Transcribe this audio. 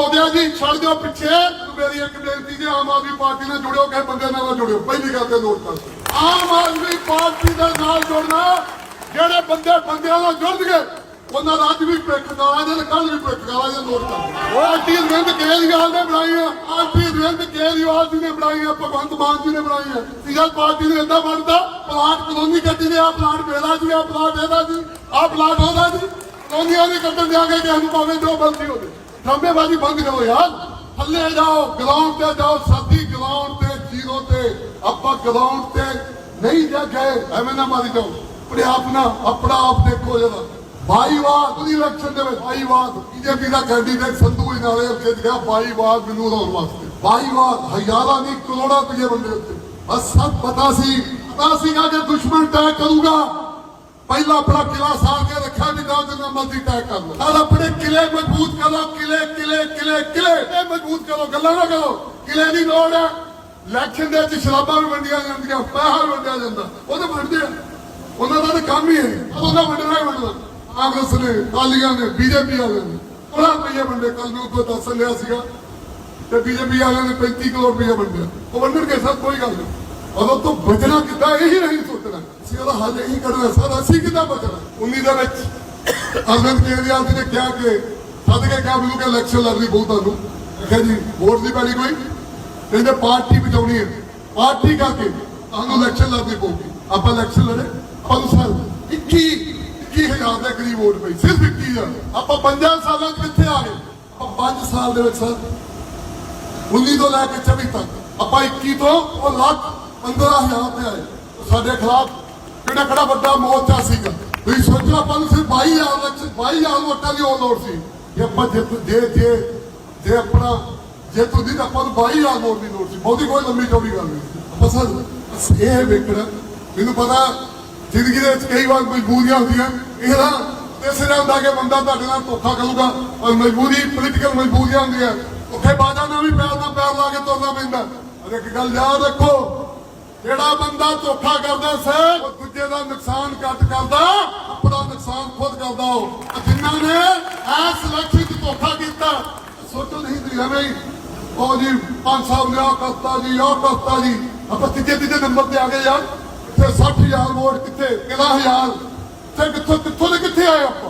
ਉਹਦਿਆ ਜੀ ਛੱਡ ਦਿਓ ਪਿੱਛੇ। ਮੇਰੀ ਇੱਕ ਬੇਨਤੀ ਜੀ ਆਮ ਆਦਮੀ ਪਾਰਟੀ ਨਾਲ ਜੁੜਿਓ, ਕਿਸੇ ਬੰਦੇ ਨਾਲ ਨਾ ਜੁੜਿਓ। ਪਹਿਲੀ ਗੱਲ ਤੇ ਨੋਟ ਕਰ। ਆਮ ਆਦਮੀ ਪਾਰਟੀ ਦੇ ਨਾਲ ਜੁੜਨਾ, ਜਿਹੜੇ ਬੰਦੇ ਬੰਦਿਆਂ ਨਾਲ ਜੁੜਨਗੇ, ਉਹਨਾਂ ਦਾ ਅੱਜ ਵੀ ਪਿੱਖ ਗਾਲਾਂ ਦੇ ਕੱਲ ਵੀ ਪਿੱਖ ਗਾਲਾਂ ਦੇ ਨੋਟ ਕਰ। ਪਾਰਟੀ ਰਿੰਦ ਕੇਜਰੀਵਾਲ ਨੇ ਬਣਾਈ ਆ। ਪਾਰਟੀ ਰਿੰਦ ਕੇਜਰੀਵਾਲ ਜੀ ਨੇ ਬਣਾਈ ਆ, ਭਗਵੰਤ ਮਾਨ ਜੀ ਨੇ ਬਣਾਈ ਆ। ਸੀਐਲ ਪਾਰਟੀ ਨੇ ਇੰਦਾ ਬਣਦਾ ਪਲਾਟ ਕਲੋਨੀ ਕੱਟੀ ਨੇ ਆ, ਪਲਾਟ ਵੇਲਾ ਜੀ ਆ, ਪਲਾਟ ਇਹਦਾ ਜੀ ਆ ਪਲਾਟ ਉਹਦਾ ਜੀ। ਕਲੋਨੀਆਂ ਦੇ ਕੱਟਣ ਦਿਆਂਗੇ ਕਿ ਸਾਨੂੰ ਭਾਵੇਂ ਜੋ ਬਲਦੀ ਹੋਵੇ। ਡਰਾਮੇਬਾਜ਼ੀ ਬੰਦ ਕਰੋ ਯਾਰ। ਥੱਲੇ ਜਾਓ ਗਰਾਊਂਡ ਤੇ ਜਾਓ, ਸਾਡੀ ਗਰਾਊਂਡ ਤੇ ਜ਼ੀਰੋ ਤੇ ਆਪਾਂ ਗਰਾਊਂਡ ਤੇ ਨਹੀਂ ਜਾ ਗਏ ਐਵੇਂ ਨਾ ਮਾਰੀ ਜਾਓ। ਆਪਣੇ ਆਪ ਨਾ, ਆਪਣਾ ਆਪ ਦੇਖੋ ਜਰਾ। ਬਾਈਵਾਦ, ਉਹਦੀ ਇਲੈਕਸ਼ਨ ਦੇ ਵਿੱਚ ਬਾਈਵਾਦ। ਬੀਜੇਪੀ ਦਾ ਕੈਂਡੀਡੇਟ ਸੰਧੂ ਨਾਲੇ ਜਿੱਤ ਗਿਆ, ਬਾਈਵਾਦ ਮੈਨੂੰ ਹਰਾਉਣ ਵਾਸਤੇ। ਬਾਈਵਾਦ, ਹਜ਼ਾਰਾਂ ਨਹੀਂ, ਕਰੋੜਾਂ ਰੁਪਏ ਬੰਦੇ ਉੱਤੇ। ਬਸ ਸਭ ਪਤਾ ਸੀ, ਪਤਾ ਸੀਗਾ ਕਿ ਦੁਸ਼ਮਣ ਤੈਅ ਕਰੂਗਾ। ਪਹਿਲਾਂ ਆਪਣਾ ਕਿਲਾ ਸਾੜ ਕੇ ਰੱਖਿਆ ਵੀ ਨਾ ਜਿੰਨਾ ਮਰਜ਼ੀ ਤੈਅ ਕਰ ਲਓ। ਨਾਲ ਆਪਣੇ ਕਿਲੇ ਮਜ਼ਬੂਤ ਕਰੋ, ਕਿਲੇ ਕਿਲੇ ਕਿਲੇ ਕਿਲੇ। ਇਹ ਮਜ਼ਬੂਤ ਕਰੋ, ਗੱਲਾਂ ਨਾ ਕਰੋ। ਕਿਲੇ ਦੀ ਲੋੜ ਹੈ ਇਲੈਕਸ਼ਨ ਦੇ ਵਿੱਚ ਸ਼ਰਾਬਾਂ ਵੀ ਵੰਡੀਆਂ ਜਾਂਦੀਆਂ, ਪੈਸਾ ਵੰਡਿਆ ਜਾਂਦਾ। ਉਹ ਤਾਂ ਵੰਡਦੇ ਆ। ਉਹਨਾਂ ਦਾ ਤਾਂ ਕੰਮ ਹੀ ਹੈ ਉਹਨਾਂ ਵੰਡਣਾ ਹੀ ਵੰਡਣਾ। ਕਾਂਗਰਸ ਨੇ, ਅਕਾਲੀਆਂ ਨੇ, ਬੀਜੇਪੀ ਵਾਲਿਆਂ ਨੇ। ਉਹਨਾਂ ਰੁਪਏ ਵੰਡੇ। ਕੱਲ ਨੂੰ ਤੋਂ ਦੱਸ ਲਿਆ ਸੀਗਾ ਤੇ ਬੀਜੇਪੀ ਵਾਲਿਆਂ ਨੇ 35 ਕਰੋੜ ਰੁਪਏ ਵੰਡਿਆ। ਉਹ ਵੰਡਣਗੇ ਸਭ ਕੋਈ ਗੱਲ ਨਹੀਂ। ਉਦੋਂ ਤੋਂ ਬਚਣਾ ਕਿੱਦਾਂ, ਇਹੀ ਨਹੀਂ ਸੋਚਣਾ ਅਸੀਂ ਉਹਦਾ ਹੱਲ ਇਹੀ ਕੱਢਣਾ ਸਰ ਅਸੀਂ ਕਿੱਦਾਂ ਬਚਣਾ। 19 ਦੇ ਵਿੱਚ ਅਰਵਿੰਦ ਕੇਜਰੀਵਾਲ ਜੀ ਨੇ ਕਿਹਾ ਕਿ ਸੱਦ ਕੇ ਇਲੈਕਸ਼ਨ ਲੜਨੀ ਬਹੁਤ ਤੁਹਾਨੂੰ। ਮੈਂ ਜੀ, ਵੋਟ ਦੀ ਪੈਣੀ ਕੋਈ? ਕਹਿੰਦੇ ਪਾਰਟੀ ਬਚਾਉਣੀ ਹੈ। ਪਾਰਟੀ ਕਰਕੇ ਤੁਹਾਨੂੰ ਇਲੈਕਸ਼ਨ ਲੜਨੀ ਪਊਗੀ। ਆਪਾਂ ਇਲੈਕਸ਼ਨ ਲੜੇ, ਆਪਾਂ ਨੂੰ 21 21000 ਦੇ ਕਰੀਬ ਵੋਟ ਪਈ, ਸਿਰਫ 21000 ਆਪਾਂ 5 ਸਾਲਾਂ 'ਚ ਕਿੱਥੇ ਆ ਗਏ ਆਪਾਂ 5 ਸਾਲ ਦੇ ਵਿੱਚ ਸਰ 19 ਤੋਂ ਲੈ ਕੇ 24 ਤੱਕ। ਆਪਾਂ 21 ਤੋਂ ਉਹ ਲੱਖ 15000 ਤੇ ਆਏ। ਸਾਡੇ ਖਿਲਾਫ ਕਿਹੜਾ ਕਿਹੜਾ ਵੱਡਾ ਮੋਰਚਾ ਸੀਗਾ? ਤੁਸੀਂ ਸੋਚੋ ਆਪਾਂ ਨੂੰ ਸਿਰਫ 22000 ਲੱਖ 22000 ਵੋਟਾਂ ਦੀ ਲੋੜ ਸੀ। ਜੇ ਆਪਾਂ ਜਿੱਤ ਜੇ ਜੇ ਜੇ ਆਪਣਾ ਜੇ ਤੁਸੀਂ ਤਾਂ ਆਪਾਂ ਨੂੰ 22000 ਵੋਟ ਦੀ ਲੋੜ ਸੀ। ਬਹੁਤੀ ਕੋਈ ਲੰਮੀ ਚੌੜੀ ਗੱਲ ਨਹੀਂ। ਆਪਾਂ ਬਸ ਇਹ ਵੇਖਣਾ। ਮੈਨੂੰ ਪਤਾ ਜ਼ਿੰਦਗੀ ਦੇ ਵਿੱਚ ਕਈ ਵਾਰ ਮਜਬੂਰੀਆਂ ਹੁੰਦੀਆਂ। ਇਹ ਨਾ ਇਸੇ ਹੁੰਦਾ ਕਿ ਬੰਦਾ ਤੁਹਾਡੇ ਨਾਲ ਧੋਖਾ ਕਰੂਗਾ ਔਰ ਮਜਬੂਰੀ ਪੋਲੀਟੀਕਲ ਮਜਬੂਰੀਆਂ ਹੁੰਦੀਆਂ। ਉੱਥੇ ਬਾਜਾ ਨਾਲ ਵੀ ਪੈਰ ਨਾਲ ਪੈਰ ਲਾ ਕੇ ਤੁਰਨਾ ਪੈਂਦਾ। ਔਰ ਇੱਕ ਗੱਲ ਯਾਦ ਰੱਖੋ, ਜਿਹੜਾ ਬੰਦਾ ਧੋਖਾ ਕਰਦਾ ਸੇ ਦਾ ਨੁਕਸਾਨ ਘੱਟ ਕਰਦਾ, ਆਪਣਾ ਨੁਕਸਾਨ ਖੁਦ ਕਰਦਾ ਉਹ। ਜਿਨ੍ਹਾਂ ਨੇ ਐਸ ਇਲੈਕਸ਼ਨ 'ਚ ਧੋਖਾ ਕੀਤਾ, ਸੋਚੋ ਨਹੀਂ ਤੁਸੀਂ ਐਵੇਂ ਉਹ ਜੀ, ਪੰਜ ਸਾਹਿਬ ਨੇ ਆਹ ਕਰਤਾ ਜੀ, ਆਹ ਕਰਤਾ ਜੀ। ਆਪਾਂ ਤੀਜੇ ਤੀਜੇ ਨੰਬਰ ਤੇ ਆ ਗਏ ਯਾਰ। ਇੱਥੇ 60000 ਵੋਟ ਕਿੱਥੇ? 11000 ਤੇ ਕਿੱਥੋਂ ਕਿੱਥੋਂ ਦੇ ਕਿੱਥੇ ਆਏ ਆਪਾਂ?